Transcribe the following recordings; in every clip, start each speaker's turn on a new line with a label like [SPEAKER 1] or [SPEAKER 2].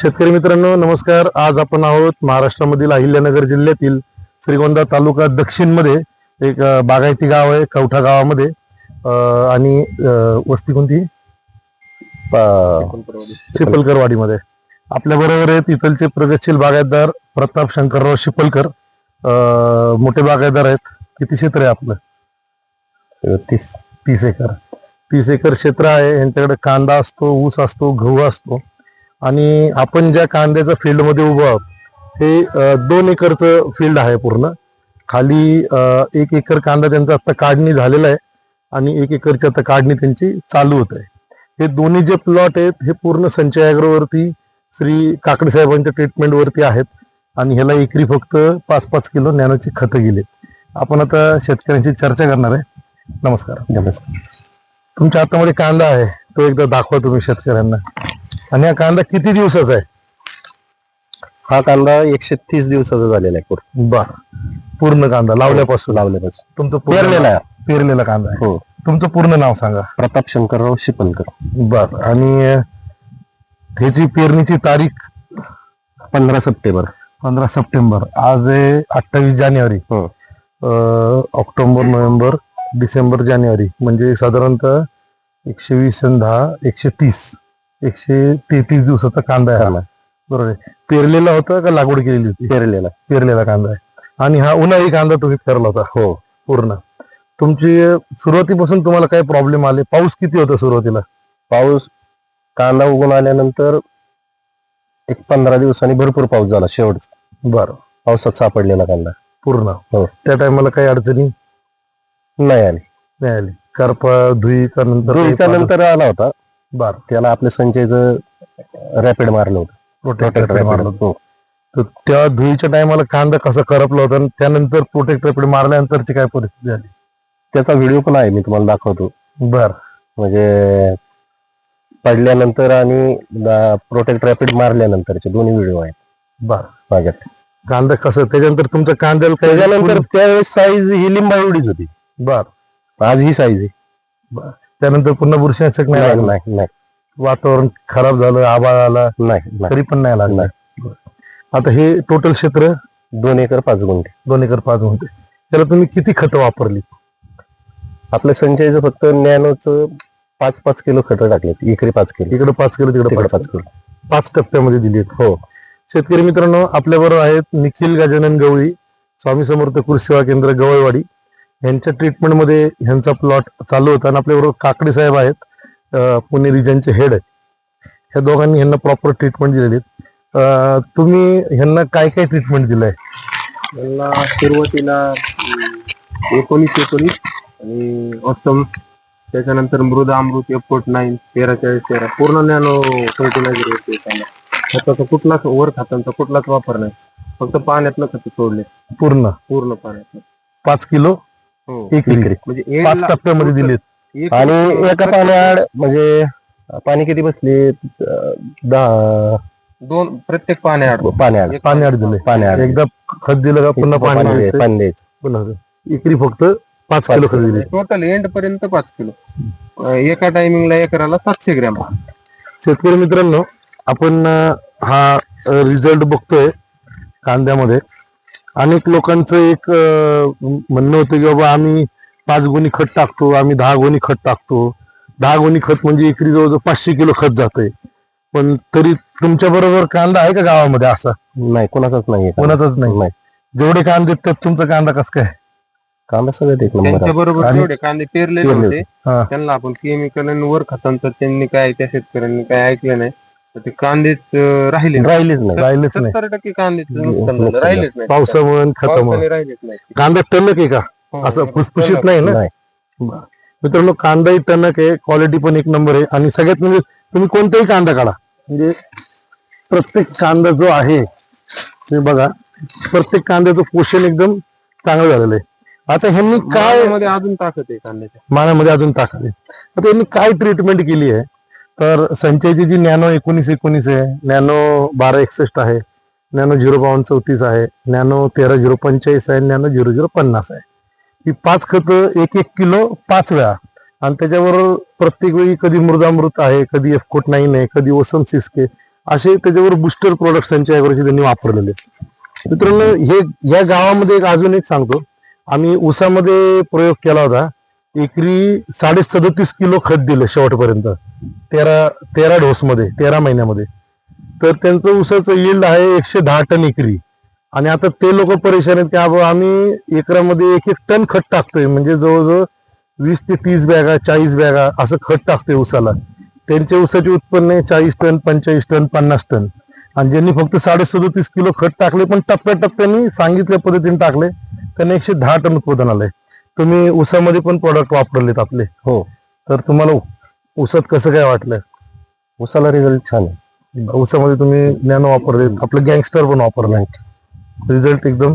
[SPEAKER 1] शेतकरी मित्रांनो नमस्कार. आज आपण आहोत महाराष्ट्रामधील अहिल्यानगर जिल्ह्यातील श्रीगोंदा तालुका दक्षिणमध्ये एक बागायती गाव आहे कवठा गावामध्ये. आणि वस्ती कोणती? शिपलकरवाडीमध्ये. आपल्या बरोबर आहेत इथलचे प्रगतशील बागायतदार प्रताप शंकरराव शिपलकर. मोठे बागायतदार आहेत. किती क्षेत्र आहे आपलं?
[SPEAKER 2] तीस.
[SPEAKER 1] तीस एकर. तीस एकर क्षेत्र आहे. यांच्याकडे कांदा असतो ऊस असतो गहू असतो. आणि आपण ज्या कांद्याच्या फील्डमध्ये उभं आहोत हे दोन एकरचं फील्ड आहे पूर्ण. खाली एक एकर कांदा त्यांचा आता काढणी झालेला आहे आणि एक एकरची आता काढणी त्यांची चालू होत आहे. हे दोन्ही जे प्लॉट आहेत हे पूर्ण संचय ॲग्रोवरती श्री काकडे साहेबांच्या ट्रीटमेंट वरती आहेत आणि ह्याला एकरी फक्त पाच पाच किलो नॅनोची खतं गेले आपण आता शेतकऱ्यांशी चर्चा करणार आहे. नमस्कार.
[SPEAKER 2] नमस्कार.
[SPEAKER 1] तुमच्या हातामध्ये कांदा आहे तो एकदा दाखवा तुम्ही शेतकऱ्यांना. आणि हा कांदा किती दिवसाचा आहे?
[SPEAKER 2] हा कांदा एकशे तीस दिवसाचा झालेला आहे पूर्ण.
[SPEAKER 1] बर. पूर्ण कांदा लावल्यापासून?
[SPEAKER 2] लावल्यापासून.
[SPEAKER 1] तुमचं पूर्ण-
[SPEAKER 2] पेरलेला आहे.
[SPEAKER 1] पेरलेला कांदा आहे.
[SPEAKER 2] हो.
[SPEAKER 1] तुमचं पूर्ण नाव सांगा.
[SPEAKER 2] प्रताप शंकरराव शिपलकर.
[SPEAKER 1] बर. आणि अं, ह्याची पेरणीची तारीख?
[SPEAKER 2] पंधरा सप्टेंबर.
[SPEAKER 1] पंधरा सप्टेंबर. आज आहे अठ्ठावीस जानेवारी.
[SPEAKER 2] हो.
[SPEAKER 1] अं, ऑक्टोबर नोव्हेंबर डिसेंबर जानेवारी. म्हणजे साधारणतः एकशे वीस आणि दहा एकशे तीस. एकशे तेहतीस दिवसाचा कांदा आहे हा. बरोबर आहे. पेरलेला होता का लागवड केलेली होती?
[SPEAKER 2] पेरलेला.
[SPEAKER 1] पेरलेला कांदा आहे. आणि हा उन्हाळी कांदा तुम्ही पेरला होता?
[SPEAKER 2] हो.
[SPEAKER 1] पूर्ण. तुमची सुरुवातीपासून तुम्हाला काय प्रॉब्लेम आले? पाऊस किती होता सुरुवातीला?
[SPEAKER 2] पाऊस कांदा उगून आल्यानंतर एक पंधरा दिवसांनी भरपूर पाऊस झाला शेवट
[SPEAKER 1] बरं.
[SPEAKER 2] पावसात सापडलेला कांदा.
[SPEAKER 1] पूर्ण.
[SPEAKER 2] हो.
[SPEAKER 1] त्या टायमाला काही अडचणी?
[SPEAKER 2] नाही आली.
[SPEAKER 1] नाही आली. करपा धुईचा नंतर
[SPEAKER 2] नंतर आला होता.
[SPEAKER 1] बरं
[SPEAKER 2] त्याला आपल्या संचयचं रॅपिड मारलं होतं.
[SPEAKER 1] प्रोटेक्ट. मारलं. तर त्या धुईच्या टायमाला कांदा कसा करपला होता आणि त्यानंतर प्रोटेक्ट रेपिड मारल्यानंतरची काय परिस्थिती झाली?
[SPEAKER 2] त्याचा व्हिडिओ पण आहे मी तुम्हाला दाखवतो.
[SPEAKER 1] बर.
[SPEAKER 2] म्हणजे पडल्यानंतर आणि प्रोटेक्ट रॅपिड मारल्यानंतरचे दोन्ही व्हिडिओ आहेत.
[SPEAKER 1] बर.
[SPEAKER 2] माझ्याकडे
[SPEAKER 1] कांदा कसं त्याच्यानंतर तुमच्या कांद्याला
[SPEAKER 2] त्याच्यानंतर त्यावेळेस साईज ही लिंबा एवढीच होती.
[SPEAKER 1] बर.
[SPEAKER 2] आज ही साईज आहे.
[SPEAKER 1] त्यानंतर पुन्हा बुरशीनाशक नाही
[SPEAKER 2] नाही
[SPEAKER 1] लागलं.
[SPEAKER 2] नाही नाही.
[SPEAKER 1] वातावरण खराब झालं आबाळ आला
[SPEAKER 2] नाही.
[SPEAKER 1] तरी पण नाही लागलं. बरं. आता हे टोटल क्षेत्र?
[SPEAKER 2] दोन एकर पाच गुंठे.
[SPEAKER 1] दोन एकर पाच होते त्याला तुम्ही किती खतं वापरली?
[SPEAKER 2] आपल्या संचयचं फक्त नॅनोचं पाच पाच किलो खतं टाकलेत. एकरी पाच किलो.
[SPEAKER 1] इकडे पाच किलो तिकडे पाच
[SPEAKER 2] पाच किलो.
[SPEAKER 1] पाच टप्प्यामध्ये दिली हो. शेतकरी मित्रांनो आपल्या बरोबर आहेत निखिल गजानन गवळी स्वामी समर्थ कृषी सेवा केंद्र गवळवाडी यांच्या ट्रीटमेंटमध्ये ह्यांचा प्लॉट चालू होता आणि आपल्याबरोबर काकडे साहेब आहेत पुणे रिजनचे हेड आहेत. ह्या दोघांनी ह्यांना प्रॉपर ट्रीटमेंट दिलेली आहे. तुम्ही ह्यांना काय काय ट्रीटमेंट दिलंय?
[SPEAKER 3] मला सुरुवातीला अं, एकोणीस एकोणीस आणि ऑप्टम त्याच्यानंतर मृद अमृत एफोर्ट नाईन तेरा चाळीस तेरा. पूर्ण नॅनो फर्टिलायझर होते त्याला खताचा कुठलाच वर खतांचा कुठलाच वापर नाही. फक्त पाण्यातनं खत सोडले.
[SPEAKER 1] पूर्ण?
[SPEAKER 3] पूर्ण पाण्यात
[SPEAKER 1] पाच किलो? एक
[SPEAKER 2] एकरी.
[SPEAKER 3] म्हणजे
[SPEAKER 1] पाच टप्प्यामध्ये दिलेत.
[SPEAKER 2] आणि एका पाण्याआड म्हणजे पाणी किती बसले? दहा.
[SPEAKER 3] दोन प्रत्येक पाण्याआड.
[SPEAKER 2] पाण्याआड.
[SPEAKER 3] एक-
[SPEAKER 1] पाणी आड दिले.
[SPEAKER 2] पाण्याआड.
[SPEAKER 1] एकदा खत दिलं का पुन्हा पाणी
[SPEAKER 2] पाणी
[SPEAKER 1] द्यायचं. पुन्हा इकरी फक्त पाच किलो खत दिले.
[SPEAKER 3] टोटल एंड पर्यंत पाच किलो. एका टायमिंगला एकराला सातशे ग्रॅम.
[SPEAKER 1] शेतकरी मित्रांनो आपण हा रिझल्ट बघतोय कांद्यामध्ये. अनेक लोकांचं एक म्हणणं होतं की बाबा आम्ही पाच गोणी खत टाकतो आम्ही दहा गोणी खत टाकतो. दहा गोणी खत म्हणजे एकरी जवळजवळ पाचशे किलो खत जातंय. पण तरी तुमच्या बरोबर कांदा आहे का गावामध्ये असा?
[SPEAKER 2] नाही कोणाचाच नाही
[SPEAKER 1] कोणाचाच नाही.
[SPEAKER 2] नाही.
[SPEAKER 1] जेवढे कांदे त्यात तुमचा कांदा कसं काय?
[SPEAKER 2] कांदा सगळ्यात एक नंबर
[SPEAKER 3] त्यांच्या. बरोबर
[SPEAKER 1] आणि-
[SPEAKER 3] जेवढे कांदे पेरलेले
[SPEAKER 2] पेरले
[SPEAKER 3] होते
[SPEAKER 1] हा.
[SPEAKER 3] त्यांना आपण केमिकल आणि वर खतांचं त्यांनी काय त्या शेतकऱ्यांनी काय ऐकलं नाही. ते कांदेच अं, राहिले नाही.
[SPEAKER 2] राहिलीच नाही
[SPEAKER 1] राहिलेच नाही.
[SPEAKER 3] सत्तर टक्के कांदेच नुकसान
[SPEAKER 2] नुकसान
[SPEAKER 3] झालं
[SPEAKER 2] झालं.
[SPEAKER 3] राहिलेच नाही.
[SPEAKER 1] पावसामुळे आणि खतामुळे
[SPEAKER 3] पावसाने राहिलेच नाही.
[SPEAKER 1] कांदा टणक आहे का?
[SPEAKER 3] हो,
[SPEAKER 1] असं
[SPEAKER 3] हो.
[SPEAKER 1] फुसफुशीत नाही ना?
[SPEAKER 2] नाही.
[SPEAKER 1] बरं. मित्रांनो कांदाही टणक आहे क्वालिटी पण एक नंबर आहे. आणि सगळ्यात म्हणजे तुम्ही कोणताही कांदा काढा. म्हणजे प्रत्येक कांदा जो आहे तुम्ही बघा प्रत्येक कांद्याचं पोषण एकदम चांगलं झालेलं आहे. आता ह्यांनी काय
[SPEAKER 3] मध्ये अजून ताकद आहे कांद्याच्या
[SPEAKER 1] मानामध्ये अजून टाकले आता यांनी काय ट्रीटमेंट केली आहे? तर संचयची जी नॅनो एकोणीस एकोणीस आहे नॅनो बारा एकसष्ट आहे नॅनो झिरो बावन्न चौतीस आहे नॅनो तेरा झिरो पंचेचाळीस आहे नॅनो झिरो झिरो पन्नास आहे. ही पाच खतं एक एक किलो पाच वेळा. आणि त्याच्यावर प्रत्येक वेळी कधी मृदामृत आहे कधी एफकोट नाईन आहे कधी ओसम सिस्के असे त्याच्यावर बुस्टर प्रोडक्ट त्यांच्या वर्षी त्यांनी वापरलेले मित्रांनो हे या गावामध्ये एक अजून एक सांगतो. आम्ही ऊसामध्ये प्रयोग केला होता. एकरी साडे सदतीस किलो खत दिलं शेवटपर्यंत. तेरा तेरा डोस मध्ये तेरा महिन्यामध्ये. तर त्यांचं ऊसाचं यील्ड आहे एकशे दहा टन एकरी. आणि आता ते लोक परेशान आहेत की आम्ही एकरामध्ये एक एक टन खत टाकतोय. म्हणजे जवळजवळ वीस ते तीस बॅगा चाळीस बॅगा असं खत टाकतोय ऊसाला. त्यांच्या ऊसाचे उत्पन्न आहे चाळीस टन पंचेचाळीस टन पन्नास टन. आणि ज्यांनी फक्त साडे सदतीस किलो खत टाकले पण टप्प्याटप्प्याने सांगितल्या पद्धतीने टाकले त्यांना एकशे दहा टन उत्पादन आलंय. तुम्ही ऊसामध्ये पण प्रोडक्ट वापरलेत आपले.
[SPEAKER 2] हो.
[SPEAKER 1] तर तुम्हाला ऊसात कसं काय वाटलं?
[SPEAKER 2] उसाला रिझल्ट छान आहे.
[SPEAKER 1] ऊसामध्ये तुम्ही नॅनो वापरले आपलं गँगस्टर पण वापरलं रिझल्ट एकदम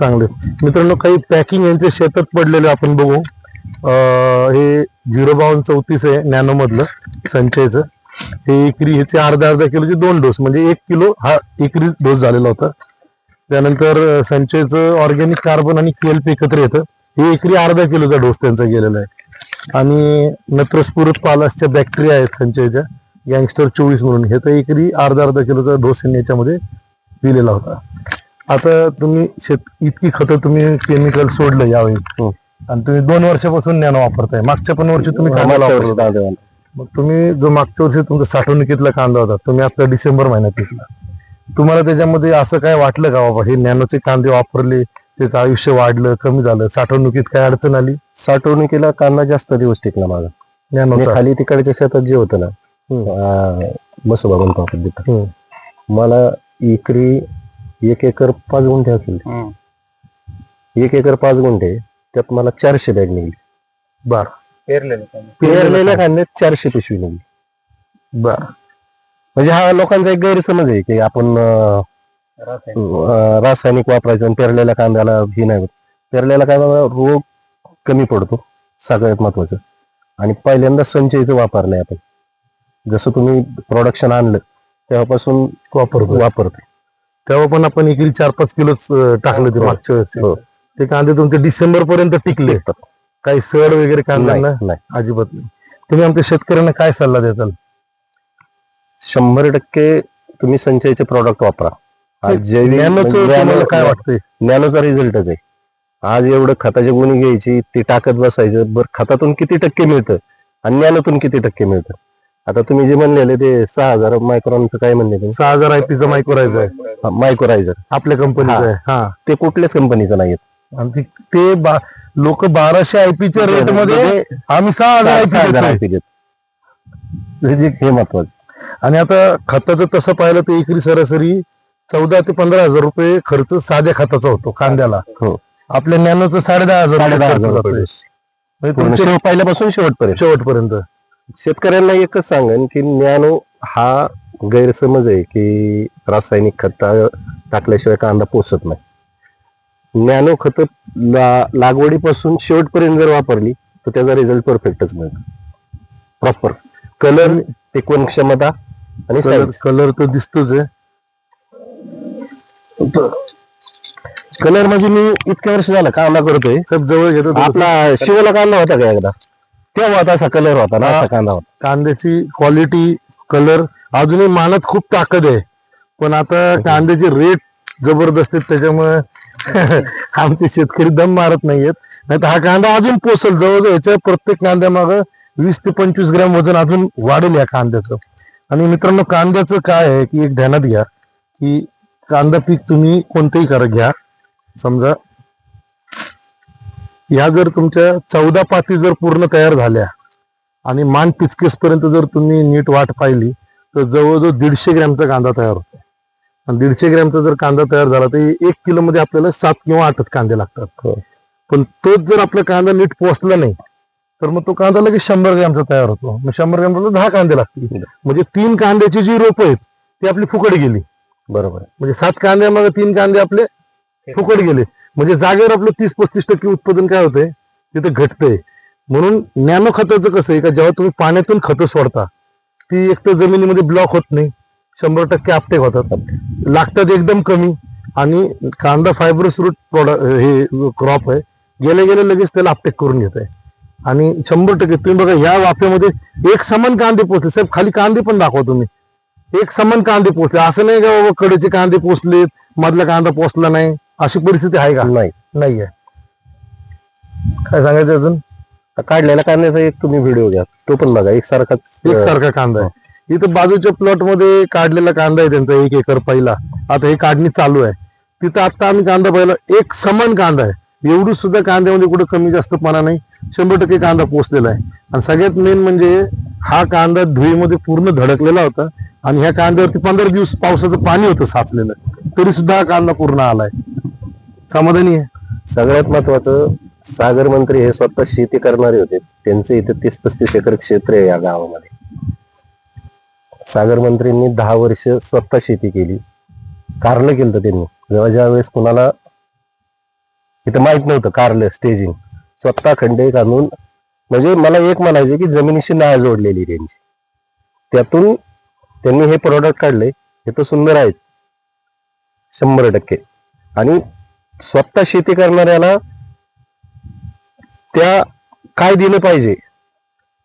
[SPEAKER 1] चांगले. मित्रांनो काही पॅकिंग यांच्या शेतात पडलेले आपण बघू. हे झिरो बावन चौतीस आहे नॅनो मधलं संचयचं. हे एकरी ह्याचे अर्धा अर्धा किलोचे दोन डोस म्हणजे एक किलो हा एकरी डोस झालेला होता. त्यानंतर संचयचं ऑर्गॅनिक कार्बन आणि केल्प एकत्र येतं. हे एकरी अर्धा किलोचा डोस त्यांचा गेलेला आहे. आणि नत्रस्फुरत पालासच्या बॅक्टेरिया आहेत संचयच्या गँगस्टर चोवीस म्हणून. हे तर एकरी अर्धा अर्धा किलोचा डोस यांनी याच्यामध्ये दिलेला होता. आता तुम्ही शेत इतकी खतं तुम्ही केमिकल सोडलं यावेळी. आणि तुम्ही दोन वर्षापासून नॅनो वापरताय. मागच्या पण वर्षी तुम्ही कांदा मग तुम्ही जो मागच्या वर्षी तुमचा साठवणुकीतला कांदा होता तुम्ही आता डिसेंबर महिन्यात विकला तुम्हाला त्याच्यामध्ये असं काय वाटलं का बाबा हे नॅनोचे कांदे वापरले त्याचं आयुष्य वाढलं कमी झालं. साठवणुकीत काय अडचण आली?
[SPEAKER 2] साठवणुकीला कांदा जास्त दिवस टिकला माझा. खाली तिकडच्या शेतात जे होतं ना अं, मसोबा म्हणतो आपण तिथं.
[SPEAKER 1] हम्म.
[SPEAKER 2] मला एकरी एक एकर पाच गुंठे असेल. एक एकर पाच गुंठे त्यात मला चारशे बॅग निघली.
[SPEAKER 1] बर.
[SPEAKER 3] पेरलेलं.
[SPEAKER 2] पेरलेल्या कांद्यात चारशे पिशवी निघली.
[SPEAKER 1] बर.
[SPEAKER 2] म्हणजे हा लोकांचा एक गैरसमज आहे की आपण अं,
[SPEAKER 3] रासायनिक.
[SPEAKER 2] वापरायचं आणि पेरलेल्या कांद्याला ही नाही होत. पेरलेल्या कांद्याला रोग कमी पडतो. सगळ्यात महत्वाचं. आणि पहिल्यांदा संचयीचं वापरलंय आपण. जसं तुम्ही प्रोडक्शन आणलं तेव्हापासून
[SPEAKER 1] वापरतो
[SPEAKER 2] वापरतो
[SPEAKER 1] तेव्हा पण आपण एकरी चार पाच किलोच टाकलं ते
[SPEAKER 2] हो.
[SPEAKER 1] मागच्या वर्षी.
[SPEAKER 2] हो.
[SPEAKER 1] ते कांदे तुमचे डिसेंबर पर्यंत टिकले. काही सड वगैरे कांद्यांना
[SPEAKER 2] नाही.
[SPEAKER 1] अजिबात नाही. तुम्ही आमच्या शेतकऱ्यांना काय सल्ला देताल?
[SPEAKER 2] शंभर टक्के तुम्ही संचयचे प्रॉडक्ट वापरा. जैविक म्हणजे
[SPEAKER 1] काय वाटतंय?
[SPEAKER 2] नॅनोचा रिझल्टच आहे. आज एवढं खताची गुणी घ्यायची ती टाकत बसायचं बरं खतातून किती टक्के मिळतं? आणि नॅनोतून किती टक्के मिळतं? आता तुम्ही जे म्हणलेले ते सहा हजार मायक्रॉनचं काय म्हणले
[SPEAKER 1] सहा हजार आयपीचा माईक करायचा आहे.
[SPEAKER 2] मायक्रोरायझर
[SPEAKER 1] आपल्या कंपनीचं. आहे हा.
[SPEAKER 2] ते कुठल्याच कंपनीचं नाही
[SPEAKER 1] आणि ते- लोक बाराशे आयपीच्या रेटमध्ये आम्ही सहा हजार आयपी देतोय.
[SPEAKER 2] हे महत्वाचं.
[SPEAKER 1] आणि आता खताचं तसं पाहिलं तर एकरी सरासरी चौदा ते पंधरा हजार रुपये खर्च साध्या खताचा होतो कांद्याला.
[SPEAKER 2] हो.
[SPEAKER 1] आपल्या नॅनोचं साडे दहा हजार रुपये
[SPEAKER 2] साडेदहा
[SPEAKER 1] खर्च
[SPEAKER 2] हजार. रुपये.
[SPEAKER 1] म्हणजे
[SPEAKER 2] पूर्ण
[SPEAKER 1] तुमचे
[SPEAKER 2] शेव- पहिल्यापासून शेवटपर्यंत.
[SPEAKER 1] शेवटपर्यंत.
[SPEAKER 2] शेतकऱ्यांना एकच सांगेन की नॅनो हा गैरसमज आहे की रासायनिक खत टाकल्याशिवाय कांदा पोचत नाही. नॅनो खत लागवडीपासून शेवटपर्यंत जर वापरली तर त्याचा रिझल्ट परफेक्टच मिळतो. प्रॉपर कलर टिकवण क्षमता आणि
[SPEAKER 1] कलर
[SPEAKER 2] size.
[SPEAKER 1] कलर तर दिसतोच आहे.
[SPEAKER 2] कलर म्हणजे मी इतक्या वर्ष झालं कांदा करतोय.
[SPEAKER 1] सब जवळ घेतो.
[SPEAKER 2] आपला शिवला कांदा होता का एकदा? तेव्हा होता असा कलर होता ना. असा कांदा होता.
[SPEAKER 1] कांद्याची क्वालिटी कलर अजूनही मानत खूप ताकद आहे. पण आता कांद्याचे रेट जबरदस्त आहेत त्याच्यामुळे आमचे शेतकरी दम मारत नाहीयेत. नाही तर हा कांदा अजून पोचल जवळजवळ याच्या प्रत्येक कांद्यामाग वीस ते पंचवीस ग्रॅम वजन अजून वाढेल या कांद्याचं. आणि मित्रांनो कांद्याचं काय आहे की एक ध्यानात घ्या की कांदा पीक तुम्ही कोणतंही करा घ्या. समजा या जर तुमच्या चौदा पाती जर पूर्ण तयार झाल्या आणि मान पिचकेस पर्यंत जर तुम्ही नीट वाट पाहिली तर जवळजवळ दीडशे ग्रॅमचा कांदा तयार होतो आणि दीडशे ग्रॅमचा जर कांदा तयार झाला तर एक किलो मध्ये आपल्याला सात किंवा आठच कांदे लागतात.
[SPEAKER 2] हो.
[SPEAKER 1] पण तोच जर आपला कांदा नीट पोचला नाही तर मग तो कांदा लगेच शंभर ग्रॅमचा तयार होतो. मग शंभर ग्रॅमला दहा कांदे लागतील. म्हणजे तीन कांद्याची जी रोप आहेत ती आपली फुकट गेली.
[SPEAKER 2] बरोबर.
[SPEAKER 1] म्हणजे सात कांद्यामागे तीन कांदे आपले फुकट गेले. म्हणजे जागेवर आपलं तीस पस्तीस टक्के उत्पादन काय होतंय? तिथे घटतंय. म्हणून नॅनो खताचं कसं आहे का जेव्हा तुम्ही पाण्यातून खतं सोडता ती एक तर जमिनीमध्ये ब्लॉक होत नाही. शंभर टक्के आपटेक होतात. लागतात एकदम कमी. आणि कांदा फायब्रस रूट प्रोडक्ट हे क्रॉप आहे. गेले गेले लगेच त्याला आपटेक करून घेत आहे आणि शंभर टक्के तुम्ही बघा या वाफ्यामध्ये एक समान कांदे पोचले साहेब खाली कांदे पण दाखवा तुम्ही. एक समान कांदे पोचले. असं नाही का बाबा कडेचे कांदे पोचलेत मधला कांदा पोचला नाही. अशी परिस्थिती आहे का?
[SPEAKER 2] नाही.
[SPEAKER 1] नाहीये. काय सांगायचं अजून?
[SPEAKER 2] काढलेल्या कांद्याचा एक तुम्ही व्हिडिओ घ्या. तो पण बघा एक सारखाच
[SPEAKER 1] एकसारखा कांदा आहे. इथं बाजूच्या प्लॉटमध्ये काढलेला कांदा आहे त्यांचा एक एकर पहिला. आता हे काढणी चालू आहे. तिथं आता आम्ही कांदा पाहिला एक समान कांदा आहे. एवढी सुद्धा कांद्यामध्ये कुठं कमी जास्तपणा नाही. शंभर टक्के कांदा पोचलेला आहे. आणि सगळ्यात मेन म्हणजे हा कांदा धुळीमध्ये पूर्ण धडकलेला होता. आणि ह्या कांद्यावरती पंधरा दिवस पावसाचं पाणी होतं साचलेलं. तरी सुद्धा हा कांदा पूर्ण आलाय. समाधानी आहे?
[SPEAKER 2] सगळ्यात महत्वाचं सागर मंत्री हे स्वतः शेती करणारे होते. त्यांचे इथे तीस पस्तीस एकर क्षेत्र आहे या गावामध्ये. सागर मंत्रींनी दहा वर्ष स्वतः शेती केली. कारलं केलं त्यांनी. जेव्हा ज्या वेळेस कुणाला इथं माहीत नव्हतं कारलं स्टेजिंग स्वतः खंडे काढून म्हणजे मला एक म्हणायचं की जमिनीशी नाळ जोडलेली त्यांची. त्यातून त्यांनी हे प्रोडक्ट काढले हे तर सुंदर आहेत शंभर टक्के आणि स्वतः शेती करणाऱ्याला त्या काय दिलं पाहिजे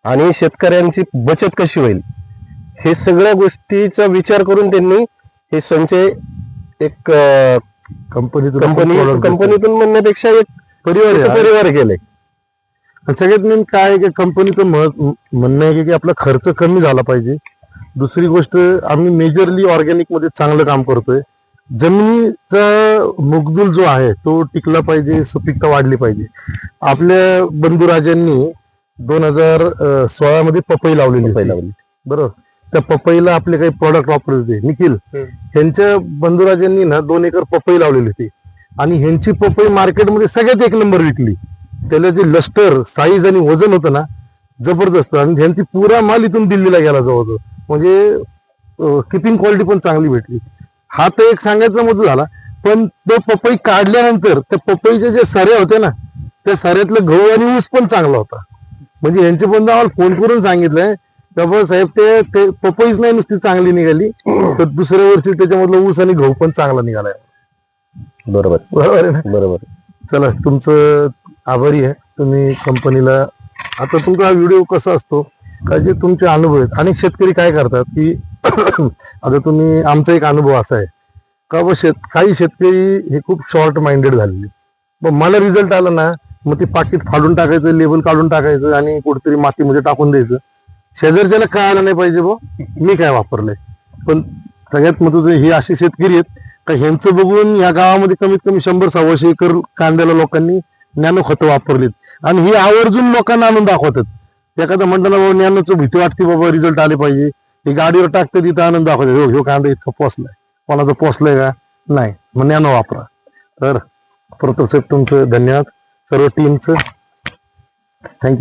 [SPEAKER 2] आणि शेतकऱ्यांची बचत कशी होईल हे सगळ्या गोष्टीचा विचार करून त्यांनी हे संचय एक
[SPEAKER 1] कंपनीतून
[SPEAKER 2] कंपनी. कंपनीतून म्हणण्यापेक्षा एक
[SPEAKER 1] परिवार.
[SPEAKER 2] परिवार
[SPEAKER 1] आणि सगळ्यात मेन काय कंपनीचं मह- म्हणणं आहे की आपला खर्च कमी झाला पाहिजे दुसरी गोष्ट आम्ही मेजरली ऑर्गॅनिकमध्ये चांगलं काम करतोय. जमिनीचा मुगदूल जो आहे तो टिकला पाहिजे सुपीकता वाढली पाहिजे. आपल्या बंधुराजांनी दोन हजार सोळा मध्ये पपई लावलेली.
[SPEAKER 2] पहिला
[SPEAKER 1] बरोबर. त्या पपईला आपले काही प्रॉडक्ट वापरत होते. निखिल ह्यांच्या बंधुराजांनी ना दोन एकर पपई लावलेली होती. आणि ह्यांची पपई मार्केटमध्ये सगळ्यात एक नंबर विकली. त्याला जे लस्टर साईज आणि वजन होतं ना जबरदस्त. आणि ह्यांची पुरा माल इथून दिल्लीला गेला जवळजवळ. म्हणजे किपिंग क्वालिटी पण चांगली भेटली. हा तर एक सांगायचा मुद्दा झाला. पण तो पपई काढल्यानंतर त्या पपईचे जे सऱ्या होते ना त्या सऱ्यातलं गहू आणि ऊस पण चांगला होता. म्हणजे यांचे बंधू आम्हाला फोन करून सांगितलंय. त्यामुळे साहेब ते ते पपईच नाही नुसती चांगली निघाली. तर दुसऱ्या वर्षी त्याच्यामधलं ऊस आणि गहू पण चांगला निघालाय.
[SPEAKER 2] बरोबर.
[SPEAKER 1] बरोबर आहे ना?
[SPEAKER 2] बरोबर.
[SPEAKER 1] चला तुमचं आभारी आहे. तुम्ही कंपनीला आता तुमचा हा व्हिडिओ कसा असतो? का जे तुमचे अनुभव आहेत? अनेक शेतकरी काय करतात की आता तुम्ही आमचा एक अनुभव असा आहे. का व शेत काही शेतकरी हे खूप शॉर्ट माइंडेड झालेले मग मला रिझल्ट आला ना मग ते पाकिट फाडून टाकायचं लेबल काढून टाकायचं आणि कुठेतरी मातीमध्ये टाकून द्यायचं. शेजारच्याला काय आलं नाही पाहिजे बो मी काय वापरलंय. पण सगळ्यात महत्वाचं हे असे शेतकरी आहेत का ह्यांचं बघून या गावामध्ये कमीत कमी शंभर सव्वाशे एकर कांद्याला लोकांनी नॅनो खतं वापरलीत. आणि ही आवर्जून लोकांना आणून दाखवतात. एखादं म्हणताना बाबा नॅनोचं भीती वाटते बाबा रिझल्ट आले पाहिजे. हे गाडीवर टाकते तिथं आनंद दाखवते. हो ह्यो कांदा इतका पोचलाय. कोणाचं पोचलंय का? नाही. मग ज्ञान वापरा. तर प्रताप साहेब तुमचं धन्यवाद. सर्व टीमचं थँक्यू